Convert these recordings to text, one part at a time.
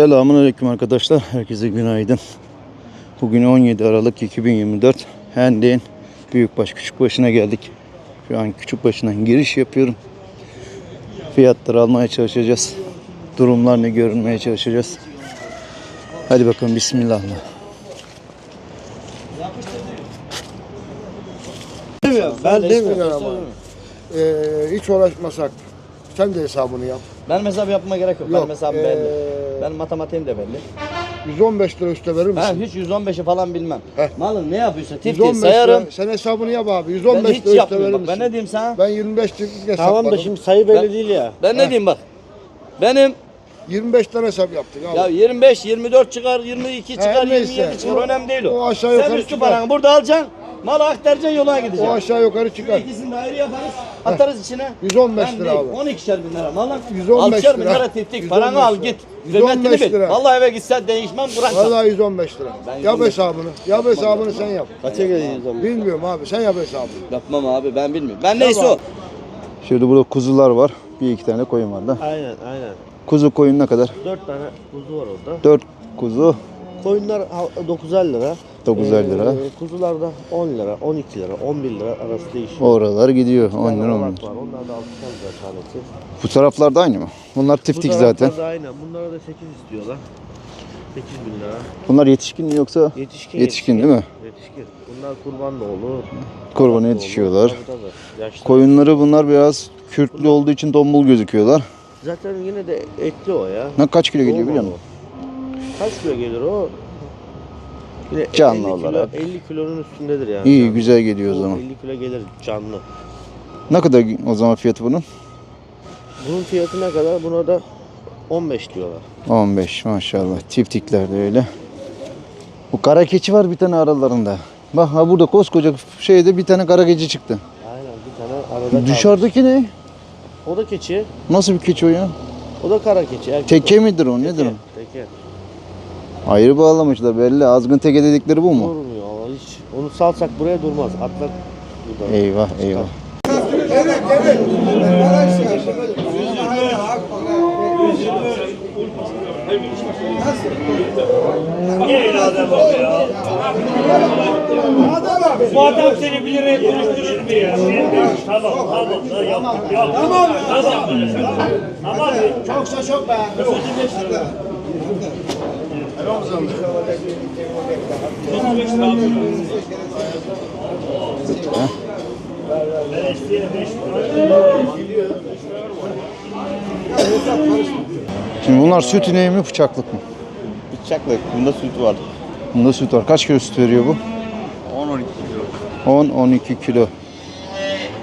Selamun Aleyküm arkadaşlar. Herkese günaydın. Bugün 17 Aralık 2024. Hendek'in Büyükbaş Küçükbaşı'na geldik. Şu an Küçükbaşı'na giriş yapıyorum. Fiyatları almaya çalışacağız. Durumlar ne görünmeye çalışacağız. Hadi bakalım Bismillah. Ben demiyorum ama. Ee, hiç uğraşmasak. Sen de hesabını yap. Ben hesap yapmama gerek yok. Yok, Benim hesabım ee, belli. Benim matematiğim de belli. 115 lira üstte verir Ben misin? hiç 115'i falan bilmem. Heh. Malın ne yapıyorsa tifti 115 sayarım. lira. Sen hesabını yap abi. Ben 115 hiç lira üstte verir yapmıyorum. Bak, misin? ben ne diyeyim sana? Ben 25 lira hesapladım. Tamam da şimdi sayı belli Ben- değil ya. Ben ne diyeyim bak. Benim 25 tane hesap yaptık abi. ya 25, 24 çıkar, 22 çıkar, neyse. 27 çıkar O- önemli değil o. o aşağı Sen yukarı üstü çıkar. paranı burada alacaksın. Malı aktaracaksın yoluna o gideceksin. aşağı yukarı çıkar. İkisini de ayrı yaparız. Atarız içine. 115 Ben lira abi. 12'şer bin lira. Malın 115 6'şer bin lira. lira tiftik. 115 Paranı al lira. git. 115 Kıymetini bil. lira. Vallahi eve gitsen değişmem bırak. Vallahi 115 lira. Ben Yap 115 hesabını. Yap hesabını sen yap. Kaça geliyor o zaman? Bilmiyorum abi. Sen yap hesabını. Yapmam abi ben bilmiyorum. Ben neyse o. Şurada burada kuzular var. Bir iki tane koyun var da. Aynen aynen. Kuzu koyun ne kadar? 4 tane kuzu var orada. 4 kuzu Koyunlar 950 lira. 950 lira. Ee, kuzular da 10 lira, 12 lira, 11 lira arası değişiyor. Oralar gidiyor. 10 Bir lira tane 10 oğlak lira. Onlar da 6 lira tanesi. Bu taraflarda aynı mı? Bunlar Bu tiftik tarafta zaten. Da aynen. Bunlara da 8 istiyorlar. 8 bin lira. Bunlar yetişkin mi yoksa Yetişkin, Yetişkin değil mi? Yetişkin. Bunlar kurban da olur. kurbana yetişiyorlar? Tabii. Koyunları bunlar biraz kürklü olduğu için tombul gözüküyorlar. Zaten yine de etli o ya. Ne kaç kilo geliyor biliyor musun? Kaç kilo gelir o? Yine Canlı 50 kilo, olarak. 50 kilonun üstündedir yani. İyi Canlı. güzel geliyor o zaman. 50 kilo gelir canlı. Ne kadar o zaman fiyatı bunun? Bunun fiyatı ne kadar? Buna da 15 diyorlar. 15 maşallah. Tiftikler de öyle. Bu kara keçi var bir tane aralarında. Bak ha burada koskoca şeyde bir tane kara keçi çıktı. Aynen bir tane arada kalmış. Dışarıdaki ne? O da keçi. Nasıl bir keçi o ya? O da kara keçi. Erkek Teke o. midir o nedir o? Teke. Teke. Ayrı bağlamışlar belli. Azgın teke dedikleri bu mu? Durmuyor hiç. Onu salsak buraya durmaz. Atlar buradan. Eyvah eyvah. Bu adam seni bir liraya konuşturur mu ya? Tamam, tamam. Yap, yap. Tamam. Tamam. Tamam. Çoksa çok be. Ben isteyene beş Şimdi bunlar süt ineği mi bıçaklık mı? Bıçakla bunda süt var. Bunda süt var. Kaç kilo süt veriyor bu? 10-12 kilo. 10-12 kilo.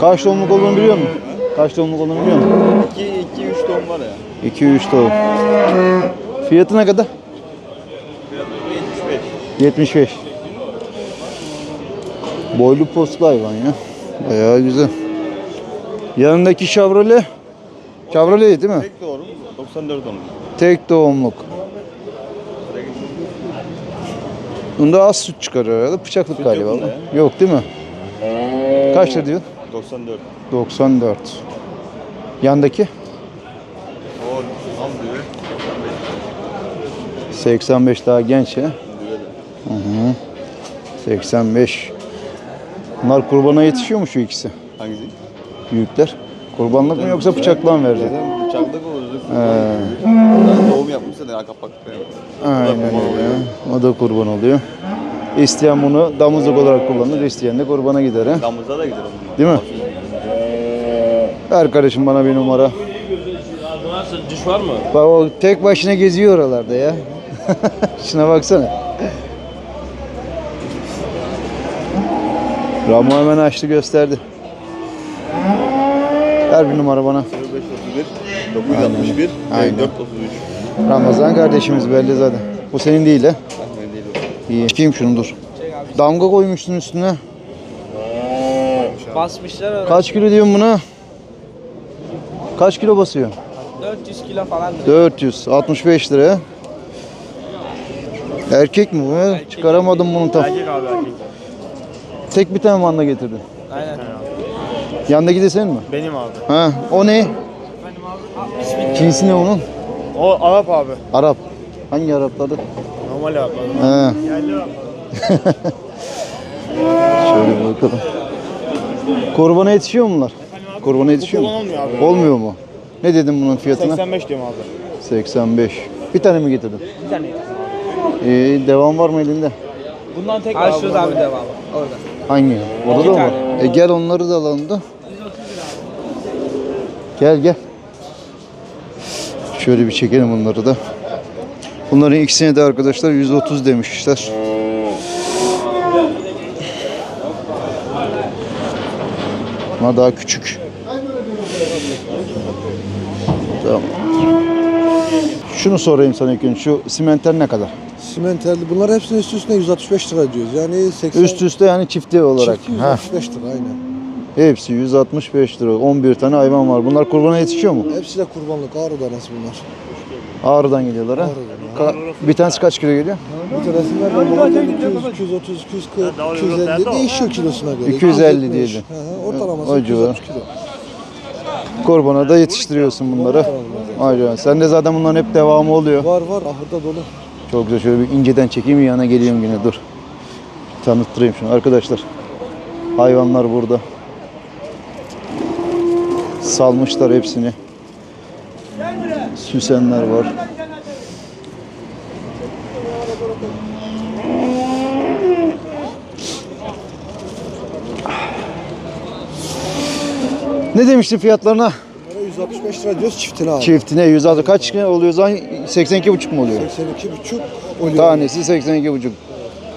Kaç doğumluk olduğunu biliyor musun? Kaç doğumluk olduğunu biliyor musun? 2-3 ton var ya. 2-3 doğum. Fiyatı ne kadar? 75. 75. Boylu postlu hayvan ya. Bayağı güzel. Yanındaki Chevrolet. Chevrolet değil mi? Tek doğru. 94 ton. Tek doğumluk. Bunda az süt çıkarıyor herhalde. Bıçaklık Süt galiba. yok Yok değil mi? Kaç lira diyor? 94. 94. Yandaki? O tam düve. 85 daha genç ya. Düve de. Hı hı. 85. Bunlar kurbana yetişiyor mu şu ikisi? Hangisi? Büyükler. Kurbanlık mı yoksa bıçakla mı verecek? Zaten bıçaklık olacak. He. Doğum yapmışsa da kapak Aynen öyle. O da kurban oluyor. İsteyen bunu damızlık olarak kullanır, isteyen de kurbana gider. He? Damızda da gider onlar. Değil mi? Ver kardeşim bana bir numara. Düş var mı? Bak o tek başına geziyor oralarda ya. Şuna baksana. Ramo hemen açtı gösterdi. Ver bir numara bana. 0531 961 Aynen. 433. Ramazan kardeşimiz belli zaten. Bu senin değil he? Ben değil o. İyi. Kim şunu dur. Damga koymuşsun üstüne. Basmışlar öyle. Kaç kilo diyorsun buna? Kaç kilo basıyor? 400 kilo falan. 400. 65 lira. Erkek mi bu? ya? Çıkaramadım bunu tam. Erkek abi erkek. Tek bir tane manda getirdin. Aynen. Yandaki de sen mi? Benim abi. Ha, o ne? Cinsi ne onun? O Arap abi. Arap. Hangi Arapları? Normal abi. He. Şöyle bir bakalım. Kurbana yetişiyor mu bunlar? Kurbana yetişiyor mu? olmuyor abi. Olmuyor mu? Ne dedim bunun fiyatına? 85 diyorum abi. 85. Bir tane mi getirdin? Bir tane. Ee, devam var mı elinde? Bundan tek Al şurada abi devamı. Orada. Hangi? Orada da mı? tane. E gel onları da alalım da. Gel gel. Şöyle bir çekelim bunları da. Bunların ikisine de arkadaşlar 130 demişler. Ama daha küçük. Tamam. Şunu sorayım sana ilk önce. Şu simenter ne kadar? Simenterli bunlar hepsinin üst üstüne 165 lira diyoruz. Yani 80 Üst üste yani çifti olarak. çifti Ha. 165 lira aynen. Hepsi 165 lira. 11 tane hayvan var. Bunlar kurbana yetişiyor mu? Hepsi de kurbanlık ağrı danası bunlar. Ağrı'dan geliyorlar ha. Ka- bir tanesi kaç kilo geliyor? Bir tanesinden de bazen 200, 230, 240, 250 değişiyor kilosuna göre. 250 270. diyelim. Hı hı, Ortalaması O 230 kilo. Kurbana da yetiştiriyorsun bunları. Ayrıca sen de zaten bunların hep devamı oluyor. Var var ahırda dolu. Çok güzel. Şöyle bir inceden çekeyim yana geleyim yine dur. Tanıttırayım şunu. Arkadaşlar hayvanlar burada. Salmışlar hepsini. Süsenler var. Ne demiştin fiyatlarına? Bunlara 165 lira diyoruz çiftine abi. Çiftine 106 kaç oluyor o zaman? 82,5 mu oluyor? 82,5 oluyor. Tanesi 82,5.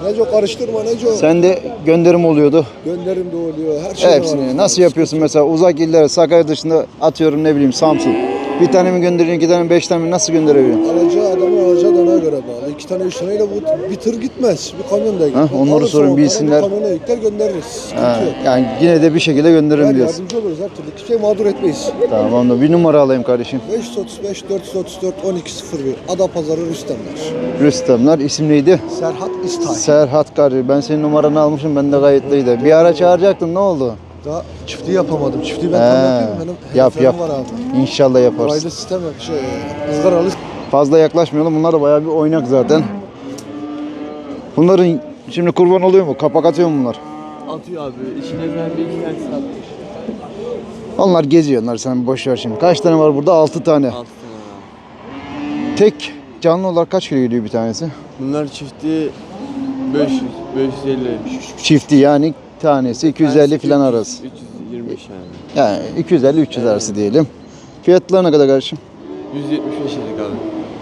Neco karıştırma Neco. Sen de gönderim oluyordu. Gönderim de oluyor. Her şey var. Hepsini. Nasıl yapıyorsun mesela uzak illere Sakarya dışında atıyorum ne bileyim Samsun. Bir tane mi gönderiyorsun, iki tane mi, beş tane mi nasıl gönderebiliyorsun? Alacağı adamın alacağı danaya göre bağlı. İki tane üç taneyle bu bir tır gitmez. Bir kamyon da gitmez. Onları Alırsa sorun, bilsinler. Bir kamyona yükler göndeririz. Sıkıntı Ha, yok. yani yine de bir şekilde gönderim Yani diyorsun. yardımcı oluruz her türlü. Kimseyi mağdur etmeyiz. Tamam da bir numara alayım kardeşim. 535 434 1201 Adapazarı Rüstemler. Rüstemler isim neydi? Serhat İstay. Serhat kardeşim. Ben senin numaranı almışım ben de kayıtlıydı. Bir ara çağıracaktın ne oldu? Daha çiftliği yapamadım. Çiftliği ben He, tam yapıyorum. Benim yap yap. var abi. İnşallah yaparsın. Raylı sistem yok. Şey, ızgaralı Fazla yaklaşmayalım. Bunlar da bayağı bir oynak zaten. Bunların şimdi kurban oluyor mu? Kapak atıyor mu bunlar? Atıyor abi. İçine ben bir iki tane satmış. Onlar geziyorlar sen boş ver şimdi. Kaç tane var burada? 6 tane. Altı tane abi. Tek canlı olarak kaç kilo geliyor bir tanesi? Bunlar çifti 500, 550. Çifti yani tanesi 250 falan arası. 325 yani. Yani 250 300 arası diyelim. Fiyatları ne kadar kardeşim? 175 yedik abi.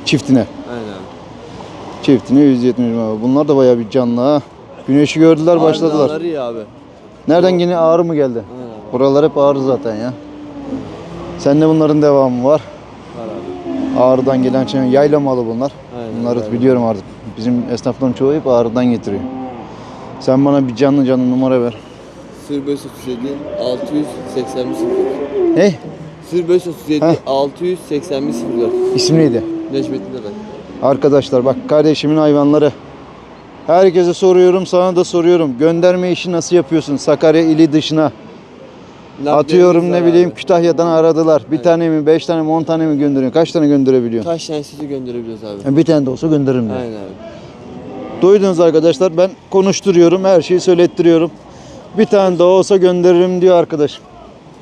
Çiftine. Aynen abi. Çiftine 170 lira. Bunlar da bayağı bir canlı ha. Güneşi gördüler başladılar. Ağrılar iyi abi. Nereden yine ağrı mı geldi? Aynen abi. Buralar hep ağrı zaten ya. Sende bunların devamı var. Var abi. Ağrıdan gelen şey yayla malı bunlar. Aynen, Bunları aynen. biliyorum artık. Bizim esnafların çoğu hep ağrıdan getiriyor. Sen bana bir canlı canlı numara ver. 0537 681 Hey, 0537 Heh. 681 04. isim neydi? Necmettin Adak. Arkadaşlar bak kardeşimin hayvanları. Herkese soruyorum, sana da soruyorum. Gönderme işi nasıl yapıyorsun Sakarya ili dışına? Atıyorum ne bileyim Kütahya'dan aradılar. Bir tane mi, beş tane mi, on tane mi gönderiyorsun? Kaç tane gönderebiliyorsun? Kaç tane sizi gönderebiliyoruz abi. Yani bir tane de olsa gönderirim diyor. Aynen abi. Duydunuz arkadaşlar ben konuşturuyorum, her şeyi söylettiriyorum. Bir tane de olsa gönderirim diyor arkadaşım.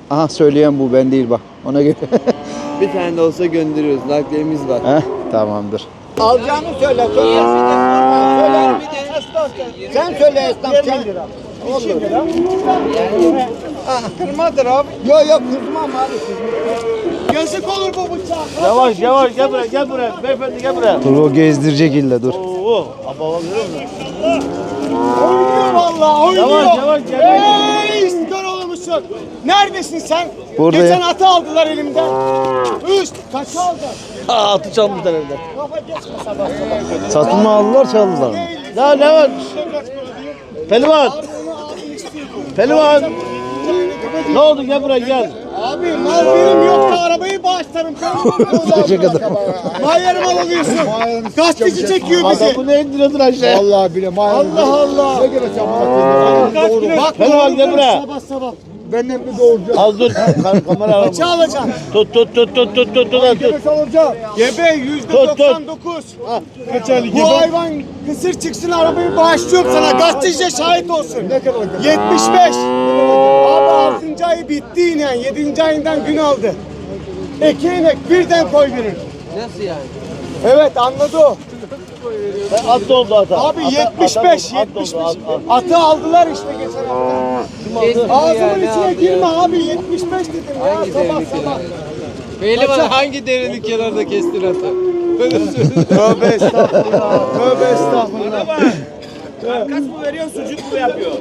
Aha söyleyen bu ben değil bak. Ona göre. Bir tane de olsa gönderiyoruz. Nakliyemiz var. Heh, tamamdır. Alacağını söyle. Söyle. Söyle. Sen söyle esnaf. Sen. Olur. Kırmadır abi. Yok yok kızmam abi. Yazık olur bu bıçağa. Yavaş yavaş gel buraya gel buraya. Beyefendi gel buraya. Dur o gezdirecek illa dur. Oo, ababa görüyor musun? Oynuyor vallahi oynuyor. Yavaş yavaş gel. Ey olmuşsun. Neredesin sen? Buradayım. Geçen atı aldılar elimden. Üst kaç aldı? Aa, atı çalmışlar evden. Kafa geçme sabah sabah. Satın mı aldılar çaldılar mı? Ya ne var? Pelivan. Pelivan. Ne oldu gel buraya gel. Abi mal benim yoksa arabayı bağışlarım. Teşekkür ederim. Mahyer mal alıyorsun. Gazeteci çekiyor bizi. Adamı ne indirdin aşağıya? Vallahi bile. Allah Allah. Ne gerek yapmak Kaç güne Pelivan gel buraya. Sabah sabah. Benden bir doğuracak. Az dur. Kamera al. Kaça alacaksın? Tut tut tut tut tut tut tut. tut. Gebe alacağım. Gebe yüzde Tut, tut. 99. Bu hayvan kısır çıksın arabayı bağışlıyorum sana. Gazeteciye şahit olsun. Ne kadar 75. Abi 6. ayı bitti yine. 7. ayından gün aldı. İki inek birden koy verir. Nasıl yani? Evet anladı o. At oldu ata. Abi Ata- 75 ata- at 75. oldu, at- at. Atı aldılar işte geçen hafta. Kesmedi Ağzımın içine girme ya? abi 75 dedim ya Hangi sabah sabah. Pehlivan hangi derinlik kenarda kestin atı? Böyle söyle. Tövbe estağfurullah. Tövbe estağfurullah. Kaç mı veriyor sucuk mu yapıyor?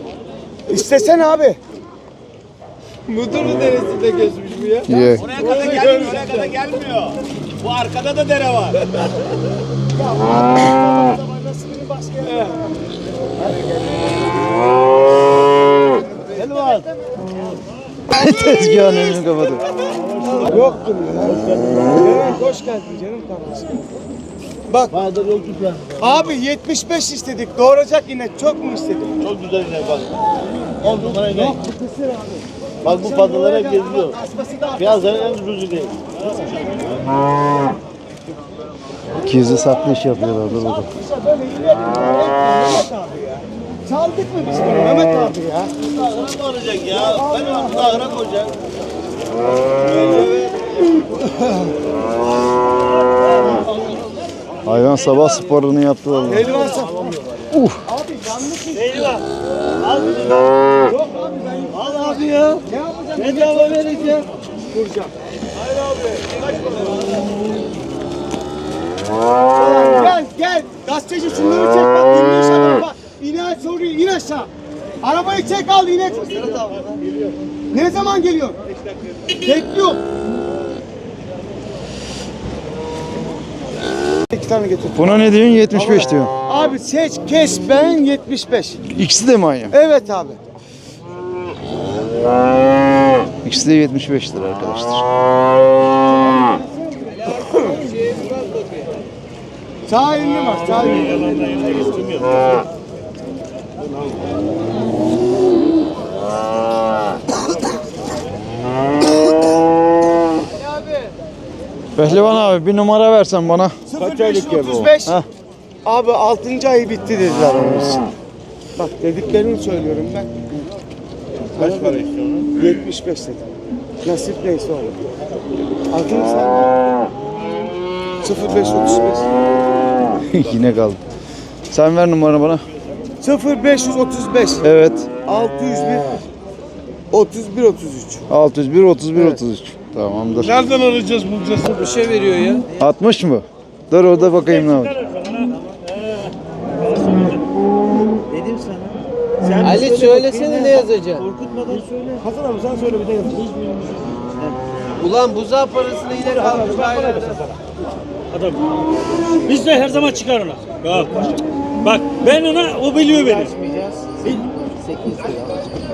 İstesene abi. Mudurnu deresinde kesmiş bu ya. Ye. Oraya kadar gelmiyor. Oraya kadar gelmiyor. Bu arkada da dere var. Tezgahın önünü kapadı. Yoktur ya. Hoş geldin canım kardeşim. Bak. Abi 75 istedik. Doğuracak inek çok mu istedik? Çok güzel inek bak. On numara inek. Bak bu pazarlara geziyor. Piyazların en ucuzu değil. Gizli saklı iş yapıyorlar dur bakalım. Kışa böyle inek Mehmet abi ya. Çaldık mı biz bunu Mehmet abi ya? Mı olacak ya? Ben onu ahıra koyacağım. Hayvan sabah sporunu yaptı vallahi. Elvan sen. Uf. Abi yanlış mı? Eyvah. Al bunu. Yok abi ben Al abi ya. ne yapacağım? Bedava vereceğim. Kuracağım. Ulan Gel gel. Gazeteci şunları çek bak inmiş adam bak. İner soruyor in aşağı. Arabayı çek al inek. Ne zaman geliyor? Bekliyorum. İki tane getir. Buna ne diyorsun? 75 diyorsun. Abi seç kes ben 75. İkisi de mi aynı? Evet abi. İkisi de 75 lira arkadaşlar. Sağ elini var sağ elini. Pehlivan abi bir numara versen bana. 0535. Heh. Abi 6. ayı bitti dediler onun için. Bak dediklerini söylüyorum ben. Kaç para istiyorsun? 75 dedim. Nasip neyse olur. Adını sen. 0535. Yine kaldı. Sen ver numaranı bana. 0535 Evet. 601 31 33. 601 31 33. Tamamdır. Nereden arayacağız bulacağız? Bir şey veriyor ya. 60 mı? Dur orada bakayım ne var. Ali söylesene ne yazacaksın? Hasan abi sen söyle bir de yapayım. Ulan buzağı parasını yine kalmış. Adam. Biz de her zaman çıkar ona. Bak. Bak ben ona o biliyor beni.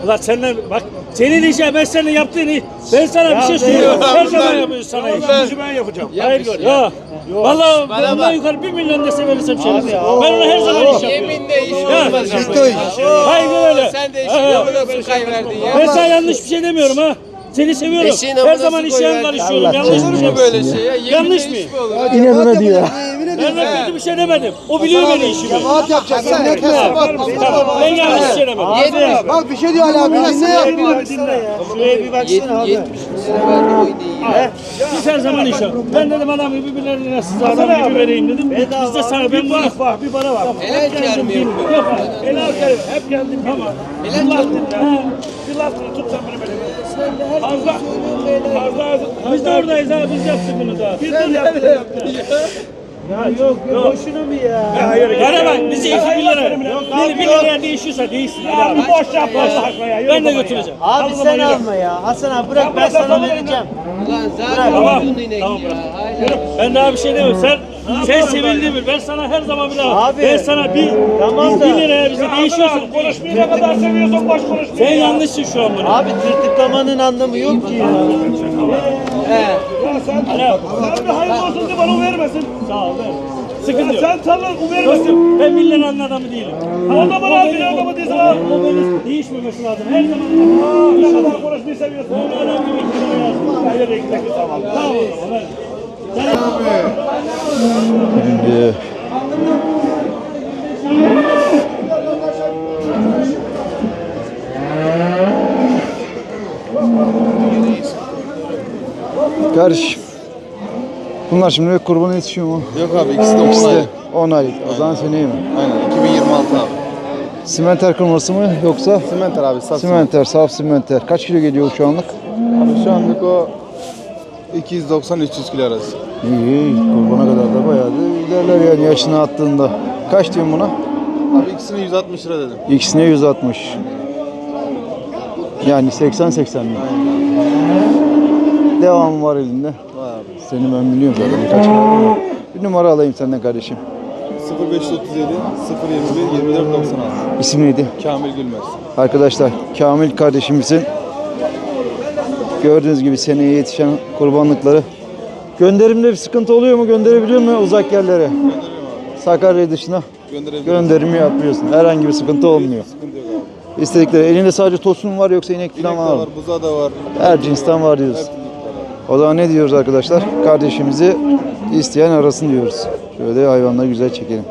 Ulan senden bak senin işe ben senin yaptığın iş. Ben sana bir şey söylüyorum. Her zaman yapıyorsun sana iş. Ben- ben yapacağım. Yap Hayır gör. Ya. Vallahi Bana ondan bak. yukarı bir milyon dese verirsem şey. Ben ona her zaman iş yapıyorum. Yeminle iş Ya. olmaz. Hayır öyle. Sen de amına sokay verdin ya. Ben sana yanlış bir şey demiyorum ha. Seni seviyorum. Eşeğin Her amına zaman su işe koyuver. karışıyorum. Allah Yanlış mı? Olur mu böyle şey ya? Yeminle Yanlış iş mı? mi olur? İnadına diyor. Ben de kötü bir şey demedim. O biliyor beni işimi. Cemaat yapacaksın. Ne Ha, Tamam. Ben yanlış bir şey demedim. Yetmiş. Bak bir şey diyor Ali abi. Ne yapıyor? Şuraya bir baksana abi. 70 lira verdi o ineği. Biz her zaman iş yapıyoruz. Ben dedim adam gibi birbirlerine size adam gibi vereyim dedim. Biz de sana ben bunu bak bir bana bak. Helal? Yok abi. Helal kâr. Hep geldim ama. Helal mı? Ha, Bir laf tut sen beni. Fazla. Fazla. Biz de oradayız abi. Biz yaptık bunu da. Biz de yaptık. Ya yok yok. Boşuna mı ya? Hayır. Bana bak bizi iki bin lira. Bir, bir liraya değişiyorsa değişsin. Ya bir boş yap boş ya. Ben de götüreceğim. Abi sen alma ya. Hasan abi bırak ben sana vereceğim. Ulan zaten Tamam. Tamam, bırak. Ben daha bir şey demiyorum. Sen sen sevindiğin bil. Ben sana her zaman bir daha. Abi, ben sana bir, tamam bir, da- bir liraya bizi değişiyorsun. Konuşmayı ne kadar seviyorsan boş konuş. Sen yanlışsın şu an bana. Abi tırtıklamanın anlamı yok ki ya. He. Sana bir hayırlı olsun diye bana vermesin. Sağ ol. ver. Sıkıntı yok. Sen sana vermesin. Ben millet adamı değilim. O zaman abi ne adamı değilsin abi. O beni değişmemesi lazım. Her zaman Aa, ne kadar konuşmayı seviyorsun. Onu adam gibi kilo yaz. Hayır ekmek tamam. Tamam hadi. Şimdi Kardeşim. Bunlar şimdi kurban yetişiyor mu? Yok abi ikisi de 10 İkisi de aylık. 10 aylık. O zaman seneye mi? Aynen 2026 abi. Simenter kırması mı yoksa Simenter abi saf simenter, saf simenter. Kaç kilo geliyor şu anlık? Abi şu anlık o 290-300 kilo arası. İyi, iyi. kurbana kadar da bayağı da ilerler yani yaşını attığında. Kaç diyorsun buna? Abi ikisine 160 lira dedim. İkisine 160. Yani 80-80 mi? Devam var elinde. Var abi. Seni ben biliyorum zaten birkaç. Bir numara alayım senden kardeşim. 0537 021 24 96. İsim neydi? Kamil Gülmez. Arkadaşlar Kamil kardeşimizin gördüğünüz gibi seneye yetişen kurbanlıkları. Gönderimde bir sıkıntı oluyor mu? Gönderebiliyor mu uzak yerlere? Sakarya dışına gönderimi yapıyorsun. Herhangi bir sıkıntı olmuyor. Sıkıntı yok abi. İstedikleri elinde sadece tosun var yoksa inek İnek falan de var mı? var, buza da var. Her cinsten var diyoruz. O zaman ne diyoruz arkadaşlar? Kardeşimizi isteyen arasın diyoruz. Şöyle hayvanları güzel çekelim.